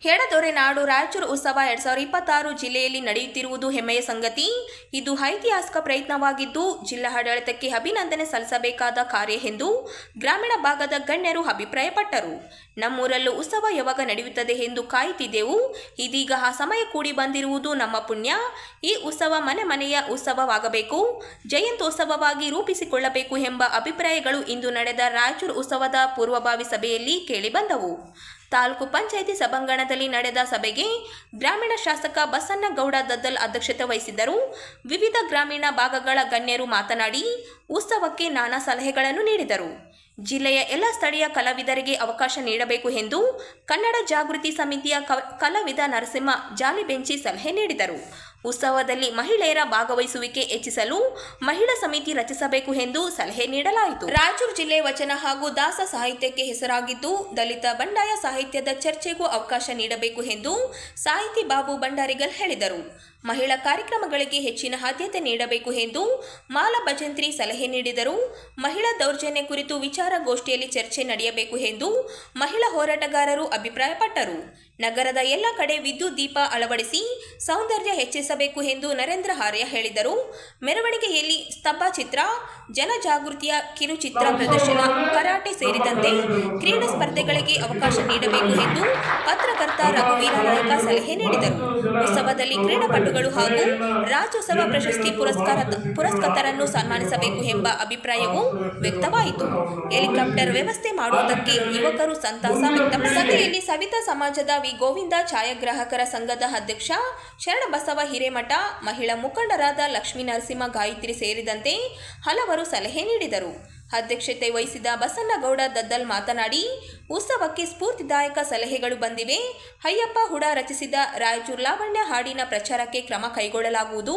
ಹೆಡದೊರೆ ನಾಡು ರಾಯಚೂರು ಉತ್ಸವ ಎರಡ್ ಸಾವಿರದ ಇಪ್ಪತ್ತಾರು ಜಿಲ್ಲೆಯಲ್ಲಿ ನಡೆಯುತ್ತಿರುವುದು ಹೆಮ್ಮೆಯ ಸಂಗತಿ. ಇದು ಐತಿಹಾಸಿಕ ಪ್ರಯತ್ನವಾಗಿದ್ದು ಜಿಲ್ಲಾ ಆಡಳಿತಕ್ಕೆ ಅಭಿನಂದನೆ ಸಲ್ಲಿಸಬೇಕಾದ ಕಾರ್ಯ ಎಂದು ಗ್ರಾಮೀಣ ಭಾಗದ ಗಣ್ಯರು ಅಭಿಪ್ರಾಯಪಟ್ಟರು. ನಮ್ಮೂರಲ್ಲೂ ಉತ್ಸವ ಯಾವಾಗ ನಡೆಯುತ್ತದೆ ಎಂದು ಕಾಯುತ್ತಿದ್ದೆವು. ಇದೀಗ ಆ ಸಮಯ ಕೂಡಿ ಬಂದಿರುವುದು ನಮ್ಮ ಪುಣ್ಯ. ಈ ಉತ್ಸವ ಮನೆ ಮನೆಯ ಉತ್ಸವವಾಗಬೇಕು. ಜಯಂತ್ಯೋತ್ಸವವಾಗಿ ರೂಪಿಸಿಕೊಳ್ಳಬೇಕು ಎಂಬ ಅಭಿಪ್ರಾಯಗಳು ಇಂದು ನಡೆದ ರಾಯಚೂರು ಉತ್ಸವದ ಪೂರ್ವಭಾವಿ ಸಭೆಯಲ್ಲಿ ಕೇಳಿಬಂದವು ತಾಲೂಕು ಪಂಚಾಯಿತಿ ಸಭಾಂಗಣದಲ್ಲಿ ನಡೆದ ಸಭೆಗೆ ಗ್ರಾಮೀಣ ಶಾಸಕ ಬಸನ್ನಗೌಡ ದದ್ದಲ್ ಅಧ್ಯಕ್ಷತೆ ವಹಿಸಿದ್ದರು. ವಿವಿಧ ಗ್ರಾಮೀಣ ಭಾಗಗಳ ಗಣ್ಯರು ಮಾತನಾಡಿ, ಉತ್ಸವಕ್ಕೆ ನಾನಾ ಸಲಹೆಗಳನ್ನು ನೀಡಿದರು. ಜಿಲ್ಲೆಯ ಎಲ್ಲ ಸ್ಥಳೀಯ ಕಲಾವಿದರಿಗೆ ಅವಕಾಶ ನೀಡಬೇಕು ಎಂದು ಕನ್ನಡ ಜಾಗೃತಿ ಸಮಿತಿಯ ಕಲಾವಿದ ನರಸಿಂಹ ಜಾಲಿಬೆಂಚಿ ಸಲಹೆ ನೀಡಿದರು. ಉತ್ಸವದಲ್ಲಿ ಮಹಿಳೆಯರ ಭಾಗವಹಿಸುವಿಕೆ ಹೆಚ್ಚಿಸಲು ಮಹಿಳಾ ಸಮಿತಿ ರಚಿಸಬೇಕು ಎಂದು ಸಲಹೆ ನೀಡಲಾಯಿತು. ರಾಯಚೂರು ಜಿಲ್ಲೆ ವಚನ ಹಾಗೂ ದಾಸ ಸಾಹಿತ್ಯಕ್ಕೆ ಹೆಸರಾಗಿದ್ದು, ದಲಿತ ಬಂಡಾಯ ಸಾಹಿತ್ಯದ ಚರ್ಚೆಗೂ ಅವಕಾಶ ನೀಡಬೇಕು ಎಂದು ಸಾಹಿತಿ ಬಾಬು ಭಂಡಾರಿಗಲ್ ಹೇಳಿದರು. ಮಹಿಳಾ ಕಾರ್ಯಕ್ರಮಗಳಿಗೆ ಹೆಚ್ಚಿನ ಆದ್ಯತೆ ನೀಡಬೇಕು ಎಂದು ಮಾಲ ಭಜಂತ್ರಿ ಸಲಹೆ ನೀಡಿದರು. ಮಹಿಳಾ ದೌರ್ಜನ್ಯ ಕುರಿತು ವಿಚಾರಗೋಷ್ಠಿಯಲ್ಲಿ ಚರ್ಚೆ ನಡೆಯಬೇಕು ಎಂದು ಮಹಿಳಾ ಹೋರಾಟಗಾರರು ಅಭಿಪ್ರಾಯಪಟ್ಟರು. ನಗರದ ಎಲ್ಲ ಕಡೆ ವಿದ್ಯುತ್ ದೀಪ ಅಳವಡಿಸಿ ಸೌಂದರ್ಯ ಹೆಚ್ಚಿಸಬೇಕು ಎಂದು ನರೇಂದ್ರ ಹಾರ್ಯ ಹೇಳಿದರು. ಮೆರವಣಿಗೆಯಲ್ಲಿ ಸ್ತಬ್ಬ ಚಿತ್ರ, ಜನಜಾಗೃತಿಯ ಕಿರುಚಿತ್ರ ಪ್ರದರ್ಶನ, ಕರಾಟೆ ಸೇರಿದಂತೆ ಕ್ರೀಡಾ ಸ್ಪರ್ಧೆಗಳಿಗೆ ಅವಕಾಶ ನೀಡಬೇಕು ಎಂದು ಪತ್ರಕರ್ತ ರಘುವೀರ ನಾಯಕ ಸಲಹೆ ನೀಡಿದರು. ಉತ್ಸವದಲ್ಲಿ ಕ್ರೀಡಾಪಟುಗಳು ಹಾಗೂ ರಾಜ್ಯೋತ್ಸವ ಪ್ರಶಸ್ತಿ ಪುರಸ್ಕಾರ ಪುರಸ್ಕೃತರನ್ನು ಸನ್ಮಾನಿಸಬೇಕು ಎಂಬ ಅಭಿಪ್ರಾಯವೂ ವ್ಯಕ್ತವಾಯಿತು. ಹೆಲಿಕಾಪ್ಟರ್ ವ್ಯವಸ್ಥೆ ಮಾಡುವುದಕ್ಕೆ ಯುವಕರು ಸಂತಾಸ ವ್ಯಕ್ತಪಡಿಸಿದರು ಸಭೆಯಲ್ಲಿ ಸವಿತಾ ಸಮಾಜದ ವಿ ಗೋವಿಂದ ಛಾಯಾಗ್ರಾಹಕರ ಸಂಘದ ಅಧ್ಯಕ್ಷ ಶರಣಬಸವ ಹಿರೇಮಠ, ಮಹಿಳಾ ಮುಖಂಡರಾದ ಲಕ್ಷ್ಮೀ ನರಸಿಂಹ ಗಾಯತ್ರಿ ಸೇರಿದಂತೆ ಹಲವರು ಸಲಹೆ ನೀಡಿದರು. ಅಧ್ಯಕ್ಷತೆ ವಹಿಸಿದ ಬಸನ್ನಗೌಡ ದದ್ದಲ್ ಮಾತನಾಡಿ ಉತ್ಸವಕ್ಕೆ ಸ್ಫೂರ್ತಿದಾಯಕ ಸಲಹೆಗಳು ಬಂದಿವೆ. ಅಯ್ಯಪ್ಪ ಹುಡ ರಚಿಸಿದ ರಾಯಚೂರು ಲಾವಣ್ಯ ಹಾಡಿನ ಪ್ರಚಾರಕ್ಕೆ ಕ್ರಮ ಕೈಗೊಳ್ಳಲಾಗುವುದು.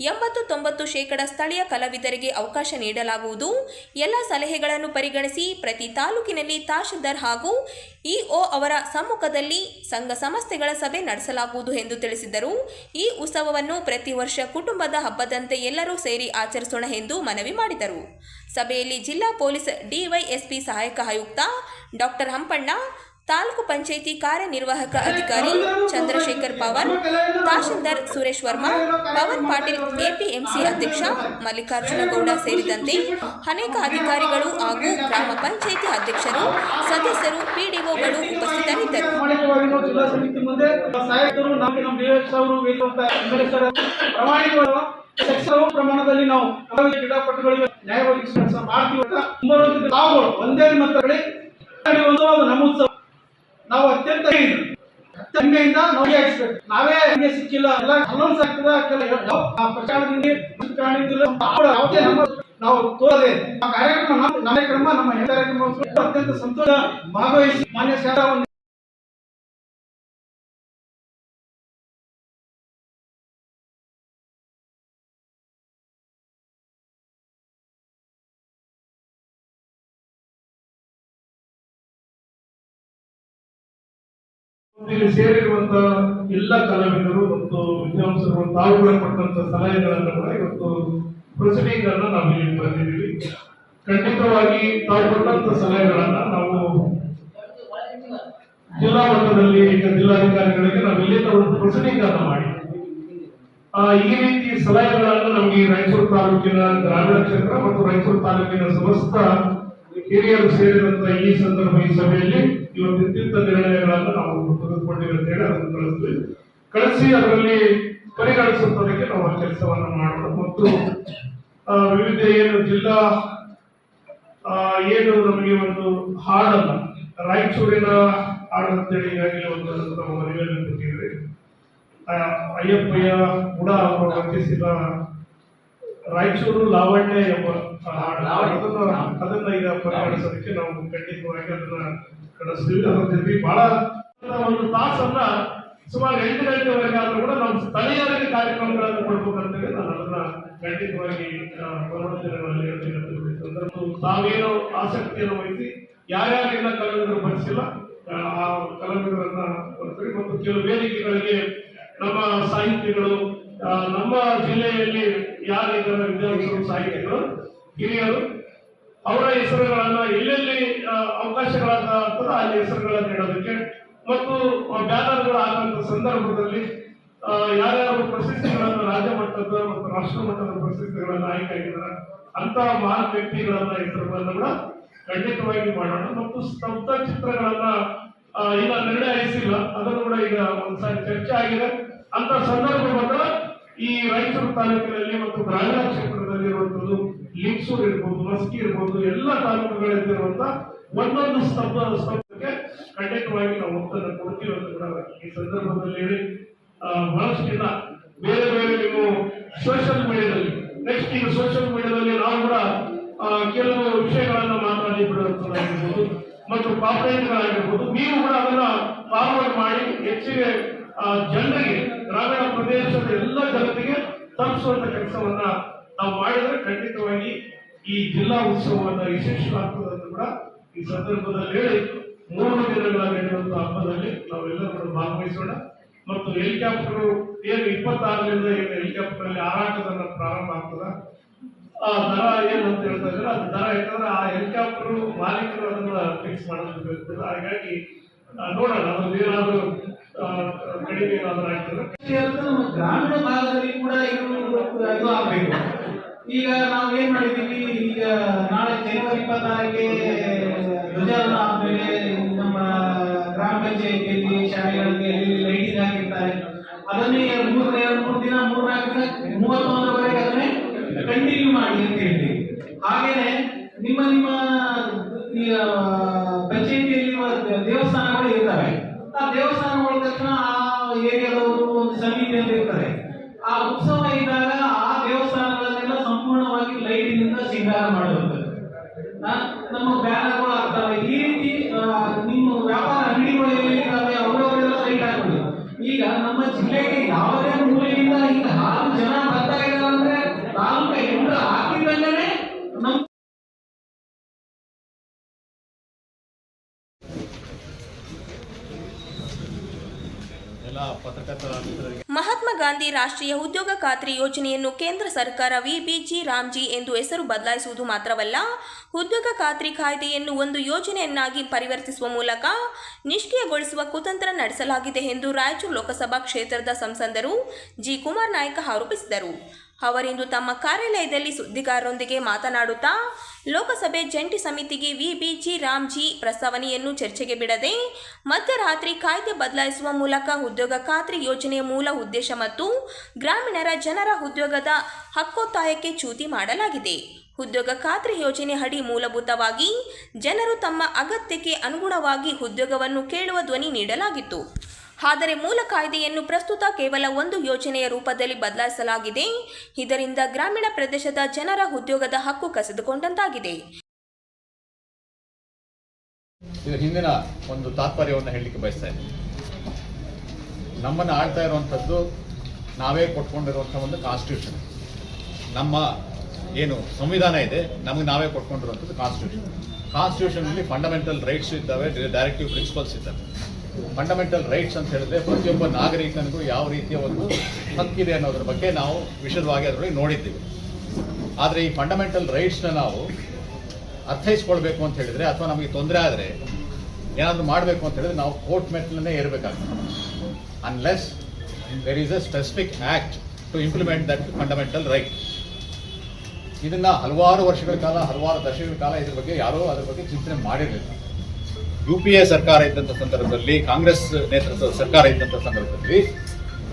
ಎಂಬತ್ತು ತೊಂಬತ್ತು ಶೇಕಡ ಸ್ಥಳೀಯ ಕಲಾವಿದರಿಗೆ ಅವಕಾಶ ನೀಡಲಾಗುವುದು. ಎಲ್ಲ ಸಲಹೆಗಳನ್ನು ಪರಿಗಣಿಸಿ ಪ್ರತಿ ತಾಲೂಕಿನಲ್ಲಿ ತಹಶೀಲ್ದಾರ್ ಹಾಗೂ ಇಒ ಅವರ ಸಮ್ಮುಖದಲ್ಲಿ ಸಂಘ ಸಂಸ್ಥೆಗಳ ಸಭೆ ನಡೆಸಲಾಗುವುದು ಎಂದು ತಿಳಿಸಿದರು. ಈ ಉತ್ಸವವನ್ನು ಪ್ರತಿ ವರ್ಷ ಕುಟುಂಬದ ಹಬ್ಬದಂತೆ ಎಲ್ಲರೂ ಸೇರಿ ಆಚರಿಸೋಣ ಎಂದು ಮನವಿ ಮಾಡಿದರು. ಸಭೆಯಲ್ಲಿ ಜಿಲ್ಲಾ ಪೊಲೀಸ್ ಡಿವೈಎಸ್ಪಿ ಸಹಾಯಕ ಆಯುಕ್ತ ಡಾಕ್ಟರ್ ಹಂಪಣ್ಣ, ತಾಲೂಕು ಪಂಚಾಯಿತಿ ಕಾರ್ಯನಿರ್ವಾಹಕ ಅಧಿಕಾರಿ ಚಂದ್ರಶೇಖರ್ ಪವನ್, ತಹಶೀಲ್ದಾರ್ ಸುರೇಶ್ ವರ್ಮಾ, ಪವನ್ ಪಾಟೀಲ್ ಎಪಿಎಂಸಿ ಅಧ್ಯಕ್ಷ ಮಲ್ಲಿಕಾರ್ಜುನ ಗೌಡ ಸೇರಿದಂತೆ ಅನೇಕ ಅಧಿಕಾರಿಗಳು ಹಾಗೂ ಗ್ರಾಮ ಪಂಚಾಯಿತಿ ಅಧ್ಯಕ್ಷರು, ಸದಸ್ಯರು, ಪಿಡಿಒಗಳು ಉಪಸ್ಥಿತರಿದ್ದರು. ಪ್ರಮಾಣದಲ್ಲಿ ನಾವು ಕ್ರೀಡಾಪಟುಗಳಿಗೆ ನ್ಯಾಯ ಒದಗಿಸುವ ಕೆಲಸ ಮಾಡ್ತೀವಿ ಅಂತ ಒಂದೇ ಮತ್ತಲ್ಲಿ ನಾವು ಅತ್ಯಂತ ಹೆಮ್ಮೆಯಿಂದ ನಮಗೆ. ನಾವೇ ಸಿಕ್ಕಿಲ್ಲ. ಎಲ್ಲ ಅನೌನ್ಸ್ ಆ ನಮ್ಮ ನಾವು ತೋರದೆ ಕಾರ್ಯಕ್ರಮ ನಮ್ಮ ಕಾರ್ಯಕ್ರಮ ನಮ್ಮ ಕಾರ್ಯಕ್ರಮ, ಅತ್ಯಂತ ಸಂತೋಷ ಭಾಗವಹಿಸಿ ಮಾನ್ಯ ಶಾಲಾ ಇಲ್ಲಿ ಸೇರಿರುವಂತ ಎಲ್ಲ ಕಲಾವಿದರು ಮತ್ತು ವಿದ್ವಾಂಸರು ತಾವುಗಳ ಕೊಟ್ಟಂತ ಸಲಹೆಗಳನ್ನು ಕೂಡ ಇವತ್ತು ಪ್ರೊಸೀಡಿಂಗ್ ನಾವು ಇಲ್ಲಿ ಬಂದಿದ್ದೀವಿ ಖಂಡಿತವಾಗಿ ತಾವು ಕೊಟ್ಟಂತ ಸಲಹೆಗಳನ್ನ ನಾವು ಜಿಲ್ಲಾ ಮಟ್ಟದಲ್ಲಿ ಜಿಲ್ಲಾಧಿಕಾರಿಗಳಿಗೆ ನಾವು ಇಲ್ಲಿಂದ ಒಂದು ಪ್ರೊಸೀಡಿಂಗ್ ಅನ್ನ ಮಾಡಿ ಈ ರೀತಿ ಸಲಹೆಗಳನ್ನು ನಮಗೆ ರಾಯಚೂರು ತಾಲೂಕಿನ ಗ್ರಾಮೀಣ ಕ್ಷೇತ್ರ ಮತ್ತು ರಾಯಚೂರು ತಾಲೂಕಿನ ಸಮಸ್ತ ಹಿರಿಯರು ಸೇರಿದಂತ ಈ ಸಂದರ್ಭ, ಈ ಸಭೆಯಲ್ಲಿ ಇವತ್ತು ಇಂತಿಂತ ನಿರ್ಣಯಗಳನ್ನು ನಾವು ತೆಗೆದುಕೊಂಡಿವೆ ಅಂತ ಹೇಳಿ ಅದನ್ನು ಕಳಿಸ್ತೀವಿ. ಕಳಿಸಿ ಅದರಲ್ಲಿ ಪರಿಗಣಿಸುವುದಕ್ಕೆ ನಾವು ಕೆಲಸವನ್ನು ಮಾಡೋಣ. ಮತ್ತು ವಿವಿಧ ಏನು ಜಿಲ್ಲಾ ಏನು ನಮಗೆ ಒಂದು ಹಾಡಲ್ಲ ರಾಯಚೂರಿನ ಹಾಡು ಅಂತೇಳಿ ಈಗಾಗಲೇ ಒಂದು ನಮ್ಮ ಮನೆಯಲ್ಲಿ ಕೊಟ್ಟಿದ್ದೇವೆ. ಆ, ಅಯ್ಯಪ್ಪಯ್ಯ ಕೂಡ ಅವರು ರಚಿಸಿದ ರಾಯಚೂರು ಲಾವಣ್ಯ ಎಂಬ ಹಾಡು. ಅದನ್ನ ಅದನ್ನ ಈಗ ಪರಿಗಣಿಸೋದಕ್ಕೆ ನಾವು ಖಂಡಿತವಾಗಿ ಅದನ್ನ ಕಳಿಸ್ತೀವಿ ಅದ್ರ ಬಹಳ ಒಂದು ತಾಸನ್ನ ಸುಮಾರು ಎಂಟು ಗಂಟೆವರೆಗೆ ಆದ್ರೂ ಕೂಡ ನಮ್ಮ ಸ್ಥಳೀಯರಿಗೆ ಕಾರ್ಯಕ್ರಮಗಳನ್ನು ಕೊಡ್ಬೇಕಂತೇಳಿ ನಾನು ಅದನ್ನ ಖಂಡಿತವಾಗಿ ಹೇಳಿ ಸಂದರ್ಭ ತಾವೇನೋ ಆಸಕ್ತಿಯನ್ನು ವಹಿಸಿ ಯಾರ್ಯಾರೆಲ್ಲ ಕಲಾವಿದರು ಬರೆಸಿಲ್ಲ ಆ ಆ ಕಲಾವಿದರನ್ನ ಬರ್ತೀವಿ. ಮತ್ತು ಕೆಲವು ವೇದಿಕೆಗಳಿಗೆ ನಮ್ಮ ಸಾಹಿತಿಗಳು ನಮ್ಮ ಜಿಲ್ಲೆಯಲ್ಲಿ ಯಾರಿದ್ದಾರೆ ವಿದ್ಯಾರ್ಥಿಗಳು, ಸಾಹಿತಿಗಳು, ಹಿರಿಯರು ಅವರ ಹೆಸರುಗಳನ್ನ ಎಲ್ಲೆಲ್ಲಿ ಕೂಡ ಅಲ್ಲಿ ಹೆಸರುಗಳನ್ನು ನೀಡೋದಕ್ಕೆ. ಮತ್ತು ಬ್ಯಾನರ್ಗಳು ಆದಂತ ಸಂದರ್ಭದಲ್ಲಿ ಯಾರ್ಯಾರು ಪ್ರಶಸ್ತಿಗಳನ್ನು ರಾಜ್ಯ ಮಟ್ಟದ ಮತ್ತು ರಾಷ್ಟ್ರ ಮಟ್ಟದ ಪ್ರಶಸ್ತಿಗಳನ್ನು ಆಯ್ಕೆ ಆಗಿದ್ದಾರೆ ಅಂತ ಮಹಾನ್ ವ್ಯಕ್ತಿಗಳನ್ನ ಹೆಸರುಗಳನ್ನು ಕೂಡ ಖಂಡಿತವಾಗಿ ಮಾಡೋಣ. ಮತ್ತು ಸ್ತಬ್ಧ ಚಿತ್ರಗಳನ್ನ ಈಗ ನಿರ್ಣಯಿಸಿಲ್ಲ. ಅದನ್ನು ಕೂಡ ಈಗ ಒಂದ್ಸಾರಿ ಚರ್ಚೆ ಆಗಿದೆ. ಅಂತ ಸಂದರ್ಭ ಈ ರಾಯಚೂರು ತಾಲೂಕಿನಲ್ಲಿ ಮತ್ತು ಗ್ರಾಮೀಣ ಕ್ಷೇತ್ರದಲ್ಲಿ ಇರುವಂತದ್ದು ಲಿಂಗ್ಸೂರ್ ಇರ್ಬೋದು ಮಸ್ಕಿ ಇರ್ಬೋದು, ಎಲ್ಲ ತಾಲೂಕುಗಳಲ್ಲಿರುವಂತ ಒಂದೊಂದು ಸ್ತಂಭ, ಸ್ತಂಭಕ್ಕೆ ಖಂಡಿತವಾಗಿ ನಾವು ಒತ್ತನ್ನು ಕೊಡ್ತೀವಿ ಈ ಸಂದರ್ಭದಲ್ಲಿ ಹೇಳಿ ಬಹಳಷ್ಟು ಜನ ಬೇರೆ ಬೇರೆ ನೀವು ಸೋಷಿಯಲ್ ಮೀಡಿಯಾದಲ್ಲಿ ನೆಕ್ಸ್ಟ್ ಈಗ ಸೋಷಿಯಲ್ ಮೀಡಿಯಾದಲ್ಲಿ ನಾವು ಕೂಡ ಕೆಲವು ವಿಷಯಗಳನ್ನ ಮಾತಾಡಿ ಬಿಡುವಂತದ್ದಾಗಿರ್ಬೋದು, ಮತ್ತು ಪಾಪ್ರೇಟ್ಗಳಾಗಿರ್ಬೋದು ನೀವು ಕೂಡ ಅದನ್ನ ಫಾರ್ವರ್ಡ್ ಮಾಡಿ ಹೆಚ್ಚಿಗೆ ಜನರಿಗೆ, ಗ್ರಾಮೀಣ ಪ್ರದೇಶದ ಎಲ್ಲ ಜನತೆಗೆ ತಲುಪಿಸುವಂತ ಕೆಲಸವನ್ನ ನಾವು ಮಾಡಿದ್ರೆ ಖಂಡಿತವಾಗಿ ಈ ಜಿಲ್ಲಾ ಉತ್ಸವವನ್ನ ಯಶಸ್ವಿಯಾಗ್ತದೆ ಅಂತ ಕೂಡ ಈ ಸಂದರ್ಭದಲ್ಲಿ ಹೇಳಿ ಮೂರು ದಿನಗಳ ನಡೆಯುವಂತಹ ಹಬ್ಬದಲ್ಲಿ ನಾವೆಲ್ಲರೂ ಕೂಡ ಭಾಗವಹಿಸೋಣ. ಮತ್ತು ಹೆಲಿಕಾಪ್ಟರ್ ಏನು ಇಪ್ಪತ್ತಾರರಿಂದ ಏನು ಹೆಲಿಕಾಪ್ಟರ್ ಅಲ್ಲಿ ಹಾರಾಟದನ್ನ ಪ್ರಾರಂಭ ಆಗ್ತದ? ಆ ದರ ಏನು ಅಂತ ಹೇಳ್ತಾ ಇದ್ರೆ ಅದು ದರ ಯಾಕಂದ್ರೆ ಆ ಹೆಲಿಕಾಪ್ಟರ್ ಮಾಲೀಕರು ಅದನ್ನ ಫಿಕ್ಸ್ ಮಾಡೋದು ಇರ್ತದೆ ಹಾಗಾಗಿ ನೋಡೋಣ ಅದು ಏನಾದ್ರು ಕಡಿಮೆ ಏನಾದ್ರು ಆಗ್ತದೆ. ಗ್ರಾಮೀಣ ಭಾಗದಲ್ಲಿ ಕೂಡ ಇದು ಆಗ್ಬೇಕು. ಈಗ ನಾವು ಏನ್ ಮಾಡಿದೀವಿ ರಾಷ್ಟ್ರೀಯ ಉದ್ಯೋಗ ಖಾತ್ರಿ ಯೋಜನೆಯನ್ನು ಕೇಂದ್ರ ಸರ್ಕಾರ ವಿಬಿಜಿ ರಾಮ್ಜಿ ಎಂದು ಹೆಸರು ಬದಲಾಯಿಸುವುದು ಮಾತ್ರವಲ್ಲ, ಉದ್ಯೋಗ ಖಾತ್ರಿ ಕಾಯ್ದೆಯನ್ನು ಒಂದು ಯೋಜನೆಯನ್ನಾಗಿ ಪರಿವರ್ತಿಸುವ ಮೂಲಕ ನಿಷ್ಕ್ರಿಯಗೊಳಿಸುವ ಕುತಂತ್ರ ನಡೆಸಲಾಗಿದೆ ಎಂದು ರಾಯಚೂರು ಲೋಕಸಭಾ ಕ್ಷೇತ್ರದ ಸಂಸದರು ಜಿ ಕುಮಾರ್ ನಾಯ್ಕ ಆರೋಪಿಸಿದರು. ಅವರಿಂದು ತಮ್ಮ ಕಾರ್ಯಾಲಯದಲ್ಲಿ ಸುದ್ದಿಗಾರರೊಂದಿಗೆ ಮಾತನಾಡುತ್ತಾ ಲೋಕಸಭೆ ಜಂಟಿ ಸಮಿತಿಗೆ ವಿಬಿಜಿ ರಾಮ್ಜಿ ಪ್ರಸ್ತಾವನೆಯನ್ನು ಚರ್ಚೆಗೆ ಬಿಡದೆ ಮಧ್ಯರಾತ್ರಿ ಕಾಯ್ದೆ ಬದಲಾಯಿಸುವ ಮೂಲಕ ಉದ್ಯೋಗ ಖಾತ್ರಿ ಯೋಜನೆಯ ಮೂಲ ಉದ್ದೇಶ ಮತ್ತು ಗ್ರಾಮೀಣರ ಜನರ ಉದ್ಯೋಗದ ಹಕ್ಕೊತ್ತಾಯಕ್ಕೆ ಚ್ಯೂತಿ ಮಾಡಲಾಗಿದೆ. ಉದ್ಯೋಗ ಖಾತ್ರಿ ಯೋಜನೆ ಅಡಿ ಮೂಲಭೂತವಾಗಿ ಜನರು ತಮ್ಮ ಅಗತ್ಯಕ್ಕೆ ಅನುಗುಣವಾಗಿ ಉದ್ಯೋಗವನ್ನು ಕೇಳುವ ಧ್ವನಿ ನೀಡಲಾಗಿತ್ತು. ಆದರೆ ಮೂಲ ಕಾಯ್ದೆಯನ್ನು ಪ್ರಸ್ತುತ ಕೇವಲ ಒಂದು ಯೋಜನೆಯ ರೂಪದಲ್ಲಿ ಬದಲಾಯಿಸಲಾಗಿದೆ. ಇದರಿಂದ ಗ್ರಾಮೀಣ ಪ್ರದೇಶದ ಜನರ ಉದ್ಯೋಗದ ಹಕ್ಕು ಕಸಿದುಕೊಂಡಂತಾಗಿದೆ. ಹಿಂದಿನ ಒಂದು ತಾತ್ಪರ್ಯವನ್ನು ಹೇಳಲಿಕ್ಕೆ ಬಯಸ್ತಾ ಇದ್ದೀನಿ. ನಮ್ಮನ್ನು ಆಳ್ತಾ ಇರುವಂಥದ್ದು ನಾವೇ ಕೊಟ್ಕೊಂಡಿರುವಂಥ ಒಂದು ಕಾನ್ಸ್ಟಿಟ್ಯೂಷನ್ ನಮ್ಮ ಏನು ಸಂವಿಧಾನ ಇದೆ, ನಮಗೆ ನಾವೇ ಕೊಟ್ಕೊಂಡಿರುವಂಥದ್ದು ಕಾನ್ಸ್ಟಿಟ್ಯೂಷನ್ ಕಾನ್ಸ್ಟಿಟ್ಯೂಷನಲ್ಲಿ ಫಂಡಮೆಂಟಲ್ ರೈಟ್ಸ್ ಇದ್ದಾವೆ ಡೈರೆಕ್ಟಿವ್ ಪ್ರಿನ್ಸಿಪಲ್ಸ್ ಇದ್ದಾವೆ. ಫಂಡಮೆಂಟಲ್ ರೈಟ್ಸ್ ಅಂತ ಹೇಳಿದ್ರೆ ಪ್ರತಿಯೊಬ್ಬ ನಾಗರಿಕನಿಗೂ ಯಾವ ರೀತಿಯ ಒಂದು ಹಕ್ಕಿದೆ ಅನ್ನೋದ್ರ ಬಗ್ಗೆ ನಾವು ವಿಶದವಾಗಿ ಅದರಲ್ಲಿ ನೋಡಿದ್ದೀವಿ. ಆದರೆ ಈ ಫಂಡಮೆಂಟಲ್ ರೈಟ್ಸ್ನ ನಾವು ಅರ್ಥೈಸ್ಕೊಳ್ಬೇಕು ಅಂತ ಹೇಳಿದ್ರೆ ಅಥವಾ ನಮಗೆ ತೊಂದರೆ ಆದರೆ ಏನಾದರೂ ಮಾಡಬೇಕು ಅಂತ ಹೇಳಿದ್ರೆ ನಾವು ಕೋರ್ಟ್ ಮೆಟ್ಲನ್ನೇ ಇರಬೇಕಾಗ್ತದೆ unless there is a specific act to implement that fundamental right ಇದನ್ನ ಹಲವಾರು ವರ್ಷಗಳ ಕಾಲ, ಹಲವಾರು ದಶಕಗಳ ಕಾಲ ಇದ್ರ ಬಗ್ಗೆ ಯಾರೂ ಅದ್ರ ಬಗ್ಗೆ ಚಿಂತನೆ ಮಾಡಿರಲಿಲ್ಲ. ಯು ಪಿ ಎ ಸರ್ಕಾರ ಇದ್ದಂಥ ಸಂದರ್ಭದಲ್ಲಿ, ಕಾಂಗ್ರೆಸ್ ನೇತೃತ್ವದ ಸರ್ಕಾರ ಇದ್ದಂಥ ಸಂದರ್ಭದಲ್ಲಿ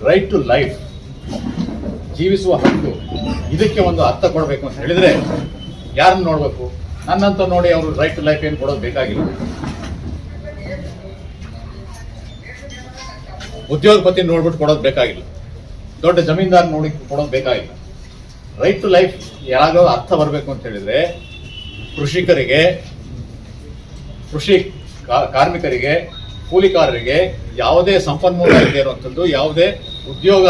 ರೈಟ್ ಟು ಲೈಫ್ ಜೀವಿಸುವ ಹಕ್ಕು ಇದಕ್ಕೆ ಒಂದು ಅರ್ಥ ಕೊಡಬೇಕು ಅಂತ ಹೇಳಿದರೆ ಯಾರನ್ನು ನೋಡಬೇಕು? ನನ್ನಂತ ನೋಡಿ ಅವರು ರೈಟ್ ಟು ಲೈಫ್ ಏನು ಕೊಡೋದು ಬೇಕಾಗಿಲ್ಲ. ಉದ್ಯೋಗಪತಿ ನೋಡ್ಬಿಟ್ಟು ಕೊಡೋದು ಬೇಕಾಗಿಲ್ಲ. ದೊಡ್ಡ ಜಮೀನ್ದಾರ್ ನೋಡಿ ಕೊಡೋದು ಬೇಕಾಗಿಲ್ಲ. ರೈಟ್ ಟು ಲೈಫ್ ಯಾವಾಗ ಅರ್ಥ ಬರಬೇಕು ಅಂತ ಹೇಳಿದ್ರೆ ಕೃಷಿಕರಿಗೆ ಕೃಷಿ ಕಾರ್ಮಿಕರಿಗೆ, ಕೂಲಿಕಾರರಿಗೆ ಯಾವುದೇ ಸಂಪನ್ಮೂಲ ಇಲ್ಲದೆ ಇರುವಂಥದ್ದು, ಯಾವುದೇ ಉದ್ಯೋಗ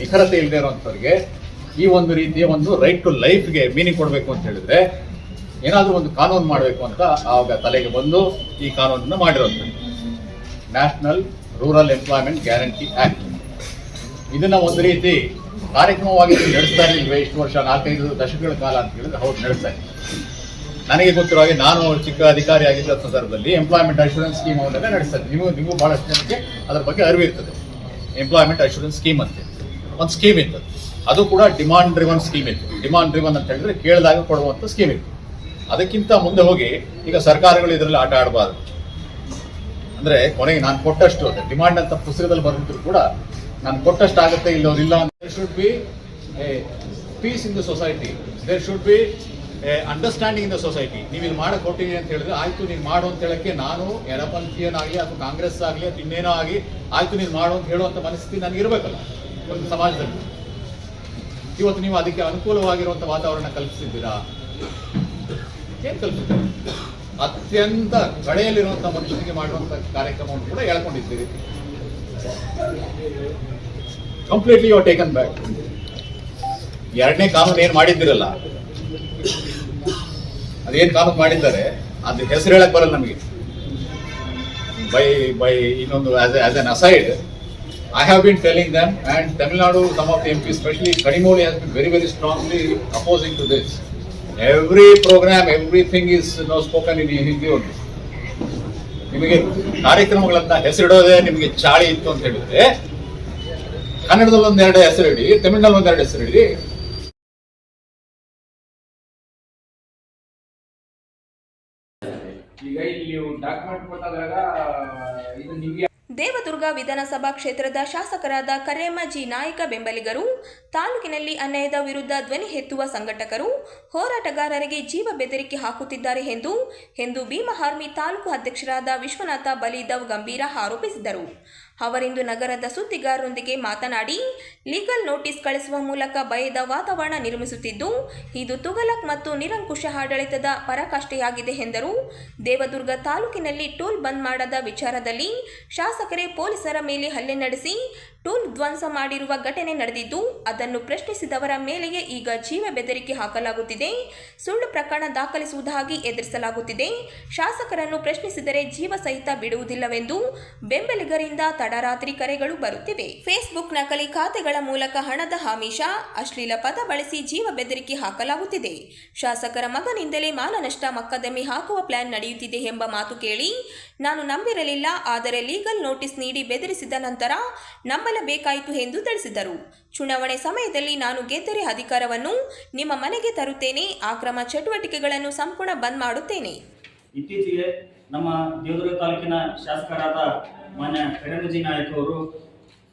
ನಿಖರತೆ ಇಲ್ಲದೆ ಇರುವಂಥವ್ರಿಗೆ ಈ ಒಂದು ರೀತಿಯ ಒಂದು ರೈಟ್ ಟು ಲೈಫ್ಗೆ ಮೀನಿಂಗ್ ಕೊಡಬೇಕು ಅಂತ ಹೇಳಿದ್ರೆ ಏನಾದರೂ ಒಂದು ಕಾನೂನು ಮಾಡಬೇಕು ಅಂತ ಆವಾಗ ತಲೆಗೆ ಬಂದು ಈ ಕಾನೂನನ್ನು ಮಾಡಿರುವಂಥದ್ದು. National rural employment guarantee act ಇದನ್ನು ಒಂದು ರೀತಿ ಕಾರ್ಯಕ್ರಮವಾಗಿ ನಡೆಸ್ತಾ ಇಲ್ವೇ ಇಷ್ಟು ವರ್ಷ ನಾಲ್ಕೈದು ದಶಕಗಳ ಕಾಲ ಅಂತ ಹೇಳಿದ್ರೆ ಹೌದು, ನಡೆಸ್ತಾ ಇದೆ ನನಗೆ ಗೊತ್ತಿರೋ ಹಾಗೆ ನಾನು ಚಿಕ್ಕ ಅಧಿಕಾರಿ ಆಗಿದ್ದ ಸಂದರ್ಭದಲ್ಲಿ ಎಂಪ್ಲಾಯ್ಮೆಂಟ್ ಅಶೂರೆನ್ಸ್ ಸ್ಕೀಮ್ ಅವನ್ನೆಲ್ಲ ನಡೆಸ್ತದೆ ನೀವು ನೀವು ಬಹಳಷ್ಟು ಜನಕ್ಕೆ ಅದರ ಬಗ್ಗೆ ಅರಿವಿರ್ತದೆ. ಎಂಪ್ಲಾಯ್ಮೆಂಟ್ ಅಶೂರೆನ್ಸ್ ಸ್ಕೀಮ್ ಅಂತ. ಒಂದು ಸ್ಕೀಮ್ ಇತ್ತು ಅದು. ಕೂಡ ಡಿಮಾಂಡ್ ಡ್ರಿವನ್ ಸ್ಕೀಮ್ ಇತ್ತು. ಡಿಮಾಂಡ್ ಡ್ರಿವನ್ ಅಂತ ಹೇಳಿದ್ರೆ ಕೇಳಿದಾಗ ಕೊಡುವಂಥ ಸ್ಕೀಮ್ ಇತ್ತು. ಅದಕ್ಕಿಂತ ಮುಂದೆ ಹೋಗಿ ಈಗ ಸರ್ಕಾರಗಳು ಇದರಲ್ಲಿ ಆಟ ಆಡಬಾರ್ದು. ಅಂದರೆ ಕೊನೆಗೆ ನಾನು ಕೊಟ್ಟಷ್ಟು ಡಿಮಾಂಡ್ ಅಂತ ಪುಸ್ತಕದಲ್ಲಿ ಬರೆದಿದ್ರು ಕೂಡ ನಾನು ಕೊಟ್ಟಷ್ಟು ಆಗುತ್ತೆ ಇಲ್ಲವ್ರು ಇಲ್ಲ ಅಂತ. Should be peace in the society there should be understanding in the society ನೀವು ಇದು ಮಾಡಕ್ ಕೊಟ್ಟಿನಿ ಅಂತ ಹೇಳಿದ್ರೆ, ಆಯ್ತು, ನೀನು ಮಾಡು ಅಂತ ಹೇಳಕ್ಕೆ ನಾನು ಎಡಪಂಥೀಯನಾಗಲಿ ಅಥವಾ ಕಾಂಗ್ರೆಸ್ ಆಗಲಿ ಅಥವಾ ಇನ್ನೇನೋ ಆಗಿ ಆಯ್ತು, ನೀನು ಮಾಡು ಅಂತ ಹೇಳುವಂತ ಮನಸ್ಥಿತಿ ನನಗೆ ಇರಬೇಕಲ್ಲ, ಒಂದು ಸಮಾಜದಲ್ಲಿ. ಇವತ್ತು ನೀವು ಅದಕ್ಕೆ ಅನುಕೂಲವಾಗಿರುವಂತ ವಾತಾವರಣ ಕಲ್ಪಿಸಿದ್ದೀರಾ? ಏನ್ ಕಲ್ಪಿಸಿದ್ದೀರಾ? ಅತ್ಯಂತ ಕಡೆಯಲ್ಲಿರುವಂತ ಮನುಷ್ಯನಿಗೆ ಮಾಡುವಂತ ಕಾರ್ಯಕ್ರಮವನ್ನು ಕೂಡ ಹೇಳ್ಕೊಂಡಿದ್ದೀರಿ. ಕಂಪ್ಲೀಟ್ಲಿ ಯು ಟೇಕನ್ ಬ್ಯಾಕ್ ಎರಡನೇ ಕಾನೂನು ಏನ್ ಮಾಡಿದ್ದೀರಲ್ಲ? ಅದೇನ್ ಕಾನೂನು ಮಾಡಿದ್ದಾರೆ ಅದು ಹೆಸರು ಹೇಳಕ್ ಬರಲ್ಲ ನಮಗೆ. ಬೈ ಬೈ ಇನ್ನೊಂದು as as aside I have been telling them and Tamil Nadu some of M P specially Kanimozhi has been very very strongly opposing to this every program everything is no spoken in Hindi ಒಂದು ನಿಮಗೆ ಕಾರ್ಯಕ್ರಮಗಳನ್ನ ಹೆಸರಿಡೋದೇ ನಿಮಗೆ ಚಾಳಿ ಇತ್ತು ಅಂತ ಹೇಳಿದ್ರೆ ಕನ್ನಡದಲ್ಲಿ ಒಂದೆರಡು ಹೆಸರು ಇಡಿ ತಮಿಳಿನಲ್ಲಿ ಒಂದೆರಡು ಹೆಸರು ದೇವದುರ್ಗ ವಿಧಾನಸಭಾ ಕ್ಷೇತ್ರದ ಶಾಸಕರಾದ ಕರೇಮ ಜಿ ನಾಯಕ ಬೆಂಬಲಿಗರು, ತಾಲೂಕಿನಲ್ಲಿ ಅನ್ಯಾಯದ ವಿರುದ್ಧ ಧ್ವನಿ ಎತ್ತುವ ಸಂಘಟಕರು, ಹೋರಾಟಗಾರರಿಗೆ ಜೀವ ಬೆದರಿಕೆ ಹಾಕುತ್ತಿದ್ದಾರೆ ಎಂದು ಎಂದು ಭೀಮಹಾರ್ಮಿ ತಾಲೂಕು ಅಧ್ಯಕ್ಷರಾದ ವಿಶ್ವನಾಥ ಬಲಿದವ್ ಗಂಭೀರ ಆರೋಪಿಸಿದರು. ಅವರಿಂದು ನಗರದ ಸುದ್ದಿಗಾರರೊಂದಿಗೆ ಮಾತನಾಡಿ, ಲೀಗಲ್ ನೋಟಿಸ್ ಕಳಿಸುವ ಮೂಲಕ ಭಯದ ವಾತಾವರಣ ನಿರ್ಮಿಸುತ್ತಿದ್ದು, ಇದು ತುಗಲಕ್ ಮತ್ತು ನಿರಂಕುಶ ಆಡಳಿತದ ಪರಾಕಾಷ್ಠೆಯಾಗಿದೆ ಎಂದರು. ದೇವದುರ್ಗ ತಾಲೂಕಿನಲ್ಲಿ ಟೋಲ್ ಬಂದ್ ಮಾಡದ ವಿಚಾರದಲ್ಲಿ ಶಾಸಕರೇ ಪೊಲೀಸರ ಮೇಲೆ ಹಲ್ಲೆ ನಡೆಸಿ ಟೋಲ್ ಧ್ವಂಸ ಮಾಡಿರುವ ಘಟನೆ ನಡೆದಿದ್ದು, ಅದನ್ನು ಪ್ರಶ್ನಿಸಿದವರ ಮೇಲೆಯೇ ಈಗ ಜೀವ ಬೆದರಿಕೆ ಹಾಕಲಾಗುತ್ತಿದೆ. ಸುಳ್ಳು ಪ್ರಕರಣ ದಾಖಲಿಸುವುದಾಗಿ ಎದುರಿಸಲಾಗುತ್ತಿದೆ. ಶಾಸಕರನ್ನು ಪ್ರಶ್ನಿಸಿದರೆ ಜೀವ ಸಹಿತ ಬಿಡುವುದಿಲ್ಲವೆಂದು ಬೆಂಬಲಿಗರಿಂದ ತಡರಾತ್ರಿ ಕರೆಗಳು ಬರುತ್ತಿವೆ. ಫೇಸ್ಬುಕ್ ನಕಲಿ ಖಾತೆಗಳ ಮೂಲಕ ಹಣದ ಆಮಿಷ, ಅಶ್ಲೀಲ ಪದ ಬಳಸಿ ಜೀವ ಬೆದರಿಕೆ ಹಾಕಲಾಗುತ್ತಿದೆ. ಶಾಸಕರ ಮಗನಿಂದಲೇ ಮಾನನಷ್ಟ ಮಕ್ಕದಮ್ಮಿ ಹಾಕುವ ಪ್ಲಾನ್ ನಡೆಯುತ್ತಿದೆ ಎಂಬ ಮಾತು ಕೇಳಿ, ನಾನು ನಂಬಿರಲಿಲ್ಲ, ಆದರೆ ಲೀಗಲ್ ನೋಟಿಸ್ ನೀಡಿ ಬೆದರಿಸಿದ ನಂತರ ನಂಬಲಬೇಕಾಯಿತು ಎಂದು ತಿಳಿಸಿದರು. ಚುನಾವಣೆ ಸಮಯದಲ್ಲಿ ನಾನು ಗೆದ್ದರೆ ಅಧಿಕಾರವನ್ನು ನಿಮ್ಮ ಮನೆಗೆ ತರುತ್ತೇನೆ. ಆಕ್ರಮ ಚಟುವಟಿಕೆಗಳನ್ನು ಸಂಪೂರ್ಣ ಬಂದ್ ಮಾಡುತ್ತೇನೆ. ಇತ್ತೀಚೆಗೆ ನಮ್ಮ ದೇವದುರ್ಗ ತಾಲೂಕಿನ ಶಾಸಕರಾದ ಮಾನ್ಯ ಕರಣಜಿ ನಾಯಕ್ ಅವರು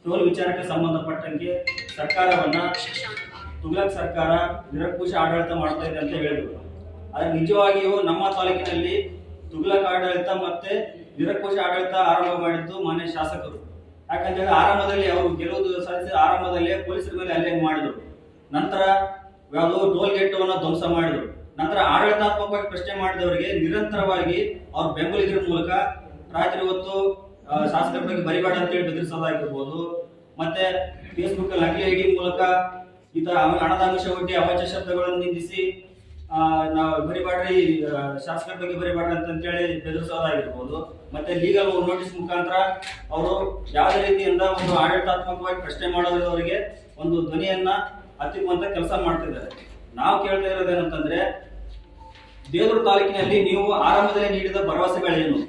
ಟೋಲ್ ವಿಚಾರಕ್ಕೆ ಸಂಬಂಧಪಟ್ಟಂತೆ ಸರ್ಕಾರವನ್ನ ತುಗ್ಲಕ್ ಸರ್ಕಾರ ನಿರಂಕುಶ ಆಡಳಿತ ಮಾಡ್ತಾ ಇದೆ ಅಂತ ಹೇಳಿದ್ರು. ಆದರೆ ನಿಜವಾಗಿಯೂ ನಮ್ಮ ತಾಲೂಕಿನಲ್ಲಿ ತುಗ್ಲಕ್ ಆಡಳಿತ ಮತ್ತೆ ನಿರಂಕುಶ ಆಡಳಿತ ಆರಂಭ ಮಾಡಿದ್ದು ಮಾನ್ಯ ಶಾಸಕರು. ಯಾಕಂತೇಳಿ ಆರಂಭದಲ್ಲಿ ಅವರು ಗೆಲುವುದು ಸಾಧಿಸಿ ಆರಂಭದಲ್ಲಿ ಪೊಲೀಸರ ಮೇಲೆ ಹಲ್ಲೆ ಮಾಡಿದ್ರು. ನಂತರ ಯಾವುದೋ ಟೋಲ್ ಗೇಟನ್ನು ಧ್ವಂಸ ಮಾಡಿದ್ರು. ನಂತರ ಆಡಳಿತಾತ್ಮಕವಾಗಿ ಪ್ರಶ್ನೆ ಮಾಡಿದವರಿಗೆ ನಿರಂತರವಾಗಿ ಅವ್ರ ಬೆಂಬಲಿಗರ ಮೂಲಕ ರಾತ್ರಿ ಹೊತ್ತು ಶಾಸಕರ ಬಗ್ಗೆ ಬರಿಬೇಡ ಅಂತೇಳಿ ಬೆದರಿಸೋದಾಗಿರ್ಬೋದು ಮತ್ತೆ ಫೇಸ್ಬುಕ್ ಅಲ್ಲಿ ಐಡಿ ಮೂಲಕ ಈ ತರ ಹಣದ ಅಂಶ ಒಡ್ಡಿ ಅವಾಚ್ಯ ಶಬ್ದಗಳನ್ನು ನಿಂದಿಸಿ ನಾವು ಬರಿಬೇಡ್ರಿ ಶಾಸಕರ ಬಗ್ಗೆ ಬರಿಬೇಡ್ರಿ ಅಂತೇಳಿ ಬೆದರಿಸೋದಾಗಿರ್ಬೋದು. ಮತ್ತೆ ಲೀಗಲ್ ನೋಟಿಸ್ ಮುಖಾಂತರ ಅವರು ಯಾವುದೇ ರೀತಿಯಿಂದ ಒಂದು ಆಡಳಿತಾತ್ಮಕವಾಗಿ ಪ್ರಶ್ನೆ ಮಾಡೋದ್ರವರಿಗೆ ಒಂದು ಧ್ವನಿಯನ್ನ ಹತ್ತಿಕ್ಕುವಂತ ಕೆಲಸ ಮಾಡ್ತಿದ್ದಾರೆ. ನಾವು ಕೇಳ್ತಾ ಇರೋದೇನಂತಂದ್ರೆ ದೇವರು ತಾಲೂಕಿನಲ್ಲಿ ನೀವು ಆರಂಭದಲ್ಲಿ ನೀಡಿದ ಭರವಸೆಗಳೇನು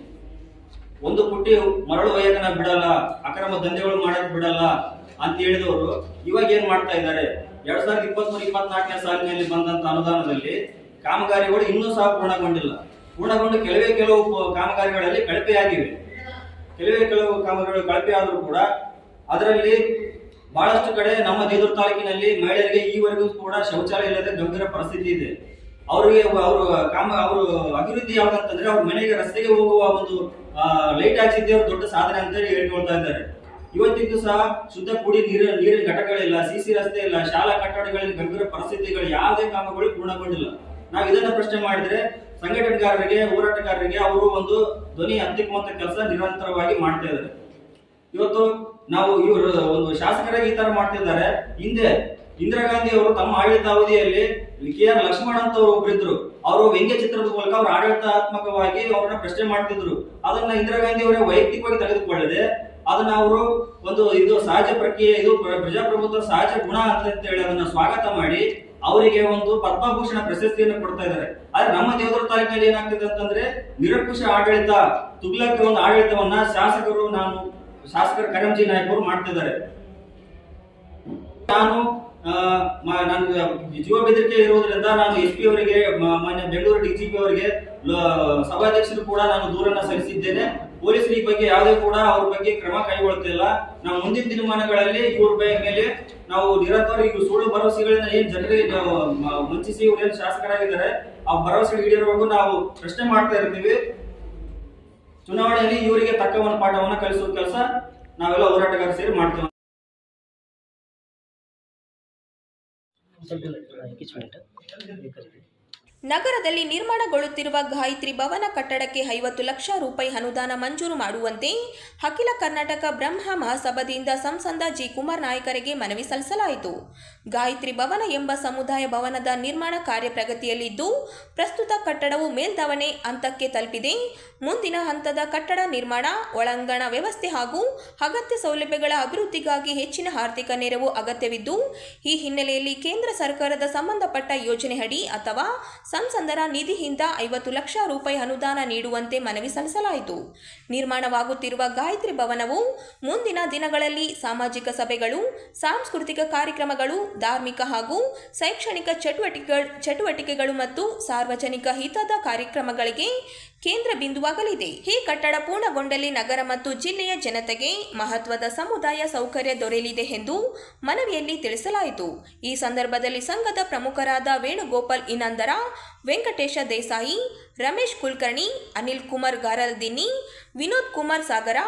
ಒಂದು ಪುಟ್ಟಿ ಮರಳು ವಯಕನ ಬಿಡಲ್ಲ, ಅಕ್ರಮ ದಂಧೆಗಳು ಮಾಡಕ್ ಬಿಡಲ್ಲ ಅಂತ ಹೇಳಿದವರು ಇವಾಗ ಏನ್ ಮಾಡ್ತಾ ಇದ್ದಾರೆ? ಎರಡ್ ಸಾವಿರದ ಇಪ್ಪತ್ಮೂರು ಇಪ್ಪತ್ನಾಲ್ಕನೇ ಸಾಲಿನಲ್ಲಿ ಬಂದಂತ ಅನುದಾನದಲ್ಲಿ ಕಾಮಗಾರಿಗಳು ಇನ್ನೂ ಸಹ ಪೂರ್ಣಗೊಂಡಿಲ್ಲ. ಪೂರ್ಣಗೊಂಡು ಕೆಲವೇ ಕೆಲವು ಕಾಮಗಾರಿಗಳಲ್ಲಿ ಕಳಪೆಯಾಗಿವೆ. ಕೆಲವೇ ಕೆಲವು ಕಾಮಗಾರಿಗಳು ಕಳಪೆ ಆದರೂ ಕೂಡ ಅದರಲ್ಲಿ ಬಹಳಷ್ಟು ಕಡೆ ನಮ್ಮ ದೇದೂರು ತಾಲೂಕಿನಲ್ಲಿ ಮಹಿಳೆಯರಿಗೆ ಈವರೆಗೂ ಕೂಡ ಶೌಚಾಲಯ ಇಲ್ಲದೆ ಗಂಭೀರ ಪರಿಸ್ಥಿತಿ ಇದೆ. ಅವರಿಗೆ ಅವರು ಕಾಮ ಅವರು ಅಭಿವೃದ್ಧಿ ಯಾವ್ದಂತಂದ್ರೆ ಅವ್ರ ಮನೆಗೆ ರಸ್ತೆಗೆ ಹೋಗುವ ಒಂದು ಲೈಟ್ ಹಾಕ್ಸಿದ್ದೆ ಅವ್ರ ದೊಡ್ಡ ಸಾಧನೆ ಅಂತ ಹೇಳಿ ಹೇಳ್ಕೊಳ್ತಾ ಇದ್ದಾರೆ. ಇವತ್ತಿಗೂ ಸಹ ಶುದ್ಧ ಕುಡಿ ನೀರು, ನೀರಿನ ಘಟಕಗಳಿಲ್ಲ ಸಿಸಿ ರಸ್ತೆ ಇಲ್ಲ, ಶಾಲಾ ಕಟ್ಟಡಗಳಲ್ಲಿ ಗಂಭೀರ ಪರಿಸ್ಥಿತಿಗಳು, ಯಾವುದೇ ಕಾಮಗಳು ಪೂರ್ಣಗೊಂಡಿಲ್ಲ. ನಾವು ಇದನ್ನ ಪ್ರಶ್ನೆ ಮಾಡಿದ್ರೆ ಸಂಘಟನೆಗಾರರಿಗೆ, ಹೋರಾಟಗಾರರಿಗೆ ಅವರು ಒಂದು ಧ್ವನಿ ಹತ್ತಿಕ್ಕುವಂತ ಕೆಲಸ ನಿರಂತರವಾಗಿ ಮಾಡ್ತಾ ಇದ್ದಾರೆ. ಇವತ್ತು ನಾವು ಇವರು ಒಂದು ಶಾಸಕರಾಗಿ ಈ ತರ ಮಾಡ್ತಿದ್ದಾರೆ ಹಿಂದೆ ಇಂದಿರಾ ಗಾಂಧಿ ಅವರು ತಮ್ಮ ಆಡಳಿತಾವಧಿಯಲ್ಲಿ ಕೆ ಆರ್ ಲಕ್ಷ್ಮಣ ಅಂತ ಅವರು ಒಬ್ಬರಿದ್ರು ಅವರು ವ್ಯಂಗ್ಯ ಚಿತ್ರದ ಮೂಲಕ ಅವರು ಆಡಳಿತಾತ್ಮಕವಾಗಿ ಅವ್ರನ್ನ ಪ್ರಶ್ನೆ ಮಾಡ್ತಿದ್ರು. ಅದನ್ನ ಇಂದಿರಾ ಗಾಂಧಿ ಅವರೇ ವೈಯಕ್ತಿಕವಾಗಿ ತೆಗೆದುಕೊಳ್ಳದೆ ಅದನ್ನ ಅವರು ಒಂದು ಇದು ಸಹಜ ಪ್ರಕ್ರಿಯೆ, ಇದು ಪ್ರ- ಪ್ರಜಾಪ್ರಭುತ್ವ ಸಹಜ ಗುಣ ಅಂತ ಹೇಳಿ ಅದನ್ನ ಸ್ವಾಗತ ಮಾಡಿ ಅವರಿಗೆ ಒಂದು ಪದ್ಮಭೂಷಣ ಪ್ರಶಸ್ತಿಯನ್ನು ಕೊಡ್ತಾ ಇದ್ದಾರೆ. ಆದ್ರೆ ನಮ್ಮ ದೇವರ ತಾಲೂಕಿನಲ್ಲಿ ಏನಾಗ್ತದೆ ಅಂತಂದ್ರೆ ನಿರಂಕುಶ ಆಡಳಿತ, ತುಗ್ಲಕ್ ಒಂದು ಆಡಳಿತವನ್ನ ಶಾಸಕರು ನಾನು ಶಾಸಕರ ಕರಂಜಿ ನಾಯಕರು ಮಾಡ್ತಿದ್ದಾರೆ. ನಾನು ನಾನು ಜೀವ ಬೆದರಿಕೆ ಇರುವುದರಿಂದ ನಾನು ಎಸ್ ಪಿ ಅವರಿಗೆ ಮಾನ್ಯ ಬೆಂಗಳೂರು ಪಿ ಅವರಿಗೆ ಸಭಾಧ್ಯಕ್ಷರು ಕೂಡ ನಾನು ದೂರನ್ನ ಸಲ್ಲಿಸಿದ್ದೇನೆ. ಪೊಲೀಸರು ಈ ಬಗ್ಗೆ ಯಾವುದೇ ಕೂಡ ಅವ್ರ ಬಗ್ಗೆ ಕ್ರಮ ಕೈಗೊಳ್ತಿಲ್ಲ. ನಾವು ಮುಂದಿನ ದಿನಮಾನಗಳಲ್ಲಿ ಇವ್ರ ಮೇಲೆ ನಾವು ನಿರಂತರ ಈ ಸುಳ್ಳು ಭರವಸೆಗಳನ್ನ ಏನ್ ಜನರಿಗೆ ನಾವು ಇವರೇನು ಶಾಸಕರಾಗಿದ್ದಾರೆ, ಆ ಭರವಸೆ ಈಡೇರುವವರೆಗೂ ನಾವು ಪ್ರಶ್ನೆ ಮಾಡ್ತಾ ಇರ್ತೀವಿ. ಚುನಾವಣೆಯಲ್ಲಿ ಇವರಿಗೆ ತಕ್ಕ ಒಂದು ಪಾಠವನ್ನು ಕಲಿಸುವ ಕೆಲಸ. ನಾವೆಲ್ಲ ಹೋರಾಟಗಾರ ಸೇರಿ ಮಾಡ್ತೇವೆ. কিছু না ನಗರದಲ್ಲಿ ನಿರ್ಮಾಣಗೊಳ್ಳುತ್ತಿರುವ ಗಾಯತ್ರಿ ಭವನ ಕಟ್ಟಡಕ್ಕೆ ಐವತ್ತು ಲಕ್ಷ ರೂಪಾಯಿ ಅನುದಾನ ಮಂಜೂರು ಮಾಡುವಂತೆ ಅಖಿಲ ಕರ್ನಾಟಕ ಬ್ರಹ್ಮ ಮಹಾಸಭಾದಿಂದ ಸಂಸದ ಜಿ ಕುಮಾರ್ ನಾಯಕರಿಗೆ ಮನವಿ ಸಲ್ಲಿಸಲಾಯಿತು. ಗಾಯತ್ರಿ ಭವನ ಎಂಬ ಸಮುದಾಯ ಭವನದ ನಿರ್ಮಾಣ ಕಾರ್ಯ ಪ್ರಗತಿಯಲ್ಲಿದ್ದು, ಪ್ರಸ್ತುತ ಕಟ್ಟಡವು ಮೇಲ್ದವಣೆ ಹಂತಕ್ಕೆ ತಲುಪಿದೆ. ಮುಂದಿನ ಹಂತದ ಕಟ್ಟಡ ನಿರ್ಮಾಣ, ಒಳಾಂಗಣ ವ್ಯವಸ್ಥೆ ಹಾಗೂ ಅಗತ್ಯ ಸೌಲಭ್ಯಗಳ ಅಭಿವೃದ್ಧಿಗಾಗಿ ಹೆಚ್ಚಿನ ಆರ್ಥಿಕ ನೆರವು ಅಗತ್ಯವಿದ್ದು, ಈ ಹಿನ್ನೆಲೆಯಲ್ಲಿ ಕೇಂದ್ರ ಸರ್ಕಾರದ ಸಂಬಂಧಪಟ್ಟ ಯೋಜನೆ ಅಡಿ ಅಥವಾ ಸಂಸದರ ನಿಧಿಯಿಂದ ಐವತ್ತು ಲಕ್ಷ ರೂಪಾಯಿ ಅನುದಾನ ನೀಡುವಂತೆ ಮನವಿ ಸಲ್ಲಿಸಲಾಯಿತು. ನಿರ್ಮಾಣವಾಗುತ್ತಿರುವ ಗಾಯತ್ರಿ ಭವನವು ಮುಂದಿನ ದಿನಗಳಲ್ಲಿ ಸಾಮಾಜಿಕ ಸಭೆಗಳು, ಸಾಂಸ್ಕೃತಿಕ ಕಾರ್ಯಕ್ರಮಗಳು, ಧಾರ್ಮಿಕ ಹಾಗೂ ಶೈಕ್ಷಣಿಕ ಚಟುವಟಿಕೆ, ಚಟುವಟಿಕೆಗಳು ಮತ್ತು ಸಾರ್ವಜನಿಕ ಹಿತದ ಕಾರ್ಯಕ್ರಮಗಳಿಗೆ ಕೇಂದ್ರ ಬಿಂದುವಾಗಲಿದೆ. ಈ ಕಟ್ಟಡ ಪೂರ್ಣಗೊಂಡಲ್ಲಿ ನಗರ ಮತ್ತು ಜಿಲ್ಲೆಯ ಜನತೆಗೆ ಮಹತ್ವದ ಸಮುದಾಯ ಸೌಕರ್ಯ ದೊರೆಯಲಿದೆ ಎಂದು ಮನವಿಯಲ್ಲಿ ತಿಳಿಸಲಾಯಿತು. ಈ ಸಂದರ್ಭದಲ್ಲಿ ಸಂಘದ ಪ್ರಮುಖರಾದ ವೇಣುಗೋಪಾಲ್ ಇನಂದರ ವೆಂಕಟೇಶ ದೇಸಾಯಿ, ರಮೇಶ್ ಕುಲಕರ್ಣಿ, ಅನಿಲ್ ಕುಮಾರ್ ಗಾರಲ್ದಿನ್ನಿ, ವಿನೋದ್ ಕುಮಾರ್ ಸಾಗರ,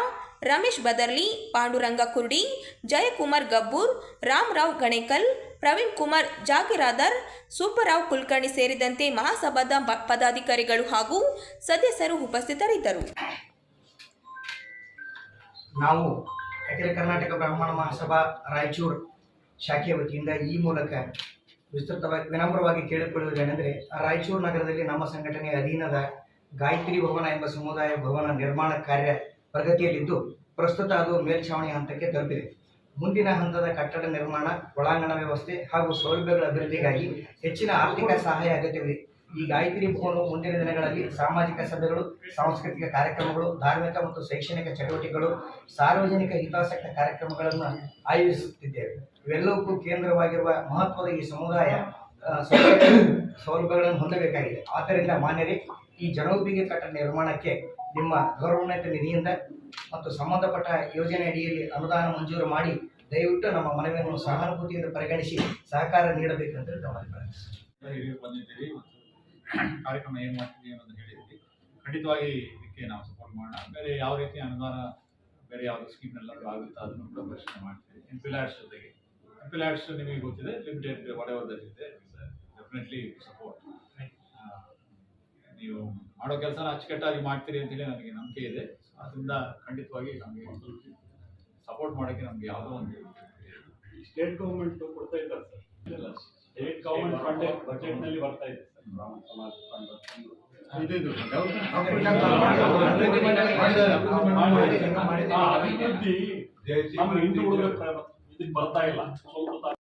ರಮೇಶ್ ಬದರ್ಲಿ, ಪಾಂಡುರಂಗ ಕುರ್ಡಿ, ಜಯಕುಮಾರ್ ಗಬ್ಬೂರ್, ರಾಮರಾವ್ ಗಣೇಕಲ್ ಪ್ರವೀಣ್ ಕುಮಾರ್ ಜಾಗಿರಾದರ್ ಸುಬ್ಬರಾವ್ ಕುಲಕರ್ಣಿ ಸೇರಿದಂತೆ ಮಹಾಸಭಾದ ಪದಾಧಿಕಾರಿಗಳು ಹಾಗೂ ಸದಸ್ಯರು ಉಪಸ್ಥಿತರಿದ್ದರು. ನಾವು ಅಖಿಲ ಕರ್ನಾಟಕ ಬ್ರಾಹ್ಮಣ ಮಹಾಸಭಾ ರಾಯಚೂರು ಶಾಖೆಯ ವತಿಯಿಂದ ಈ ಮೂಲಕ ವಿಸ್ತೃತವಾಗಿ, ವಿನಮ್ರವಾಗಿ ಕೇಳಿಕೊಳ್ಳುವುದೇನೆಂದರೆ ರಾಯಚೂರು ನಗರದಲ್ಲಿ ನಮ್ಮ ಸಂಘಟನೆಯ ಅಧೀನದ ಗಾಯತ್ರಿ ಭವನ ಎಂಬ ಸಮುದಾಯ ಭವನ ನಿರ್ಮಾಣ ಕಾರ್ಯ ಪ್ರಗತಿಯಲ್ಲಿದ್ದು, ಪ್ರಸ್ತುತ ಅದು ಮೇಲ್ಛಾವಣಿ ಹಂತಕ್ಕೆ ತಲುಪಿದೆ. ಮುಂದಿನ ಹಂತದ ಕಟ್ಟಡ ನಿರ್ಮಾಣ, ಒಳಾಂಗಣ ವ್ಯವಸ್ಥೆ ಹಾಗೂ ಸೌಲಭ್ಯಗಳ ಅಭಿವೃದ್ಧಿಗಾಗಿ ಹೆಚ್ಚಿನ ಆರ್ಥಿಕ ಸಹಾಯ ಅಗತ್ಯವಿದೆ. ಈ ಗಾಯತ್ರಿ ಭವನವು ಮುಂದಿನ ದಿನಗಳಲ್ಲಿ ಸಾಮಾಜಿಕ ಸಭೆಗಳು, ಸಾಂಸ್ಕೃತಿಕ ಕಾರ್ಯಕ್ರಮಗಳು, ಧಾರ್ಮಿಕ ಮತ್ತು ಶೈಕ್ಷಣಿಕ ಚಟುವಟಿಕೆಗಳು, ಸಾರ್ವಜನಿಕ ಹಿತಾಸಕ್ತ ಕಾರ್ಯಕ್ರಮಗಳನ್ನು ಆಯೋಜಿಸುತ್ತಿದ್ದೇವೆ. ಇವೆಲ್ಲವಕ್ಕೂ ಕೇಂದ್ರವಾಗಿರುವ ಮಹತ್ವದ ಈ ಸಮುದಾಯ ಸೌಲಭ್ಯಗಳನ್ನು ಹೊಂದಬೇಕಾಗಿದೆ. ಆದ್ದರಿಂದ ಮಾನ್ಯರೇ, ಈ ಜನೋಪಯೋಗಿ ಕಟ್ಟಡ ನಿರ್ಮಾಣಕ್ಕೆ ನಿಮ್ಮ ಗೌರವೋನ್ನತ ನಿಧಿಯಿಂದ ಮತ್ತು ಸಂಬಂಧಪಟ್ಟ ಯೋಜನೆ ಅಡಿಯಲ್ಲಿ ಅನುದಾನ ಮಂಜೂರು ಮಾಡಿ ದಯವಿಟ್ಟು ನಮ್ಮ ಮನವಿಯನ್ನು ಸಹಾನುಭೂತಿಯಿಂದ ಪರಿಗಣಿಸಿ ಸಹಕಾರ ಬಂದಿದ್ದೀರಿ ಮತ್ತು ಕಾರ್ಯಕ್ರಮ ಏನು ಮಾಡ್ತೀವಿ ಅನ್ನೋದು ಹೇಳಿದ್ವಿ ಖಂಡಿತವಾಗಿ ಇದಕ್ಕೆ ನಾವು ಸಪೋರ್ಟ್ ಮಾಡೋಣ. ಬೇರೆ ಯಾವ ರೀತಿ ಅನುದಾನ, ಬೇರೆ ಯಾವುದು ಸ್ಕೀಮ್ನೆಲ್ಲಾದ್ರೂ ಆಗುತ್ತಾ ಅದನ್ನು ಕೂಡ ಪರಿಶೀಲನೆ ಮಾಡ್ತೀವಿ. ಎಂಪಿಲ್ಯಾಡ್ಸ್ ಜೊತೆಗೆ. ಎಂಪಿಲ್ಯಾಡ್ಸ್ ನಿಮಗೆ ಗೊತ್ತಿದೆ ಲಿಮಿಟೆಡ್ ದಟ್ ಇದೆ ಡೆಫಿನೆಟ್ಲಿ ಸಪೋರ್ಟ್ ನೀವು ಮಾಡೋ ಕೆಲಸ ಅಚ್ಚುಕಟ್ಟಾಗಿ ಮಾಡ್ತೀರಿ ಅಂತೇಳಿ ನನಗೆ ನಂಬಿಕೆ ಇದೆ ಅದರಿಂದ ಖಂಡಿತವಾಗಿ ನಮಗೆ ಸಪೋರ್ಟ್ ಮಾಡೋಕ್ಕೆ ನಮಗೆ ಯಾವುದೋ ಒಂದು ಸ್ಟೇಟ್ ಗೌರ್ಮೆಂಟ್ ಕೊಡ್ತಾ ಇದ್ದಾರೆ ಸರ್ ಸ್ಟೇಟ್ ಗೌರ್ಮೆಂಟ್ ಫಂಡ್ ಬಜೆಟ್ನಲ್ಲಿ ಬರ್ತಾ ಇದೆ ಸರ್ ಬ್ರಾಹ್ಮಣ ಸಮಾಜ ಫಂಡ್ ಇದು ಇದು ಆ ಅಭಿವೃದ್ಧಿ ನಮ್ಮ ಹಿಂದುಳಿದ ಇದಕ್ಕೆ ಬರ್ತಾ ಇಲ್ಲ ಸ್ವಲ್ಪ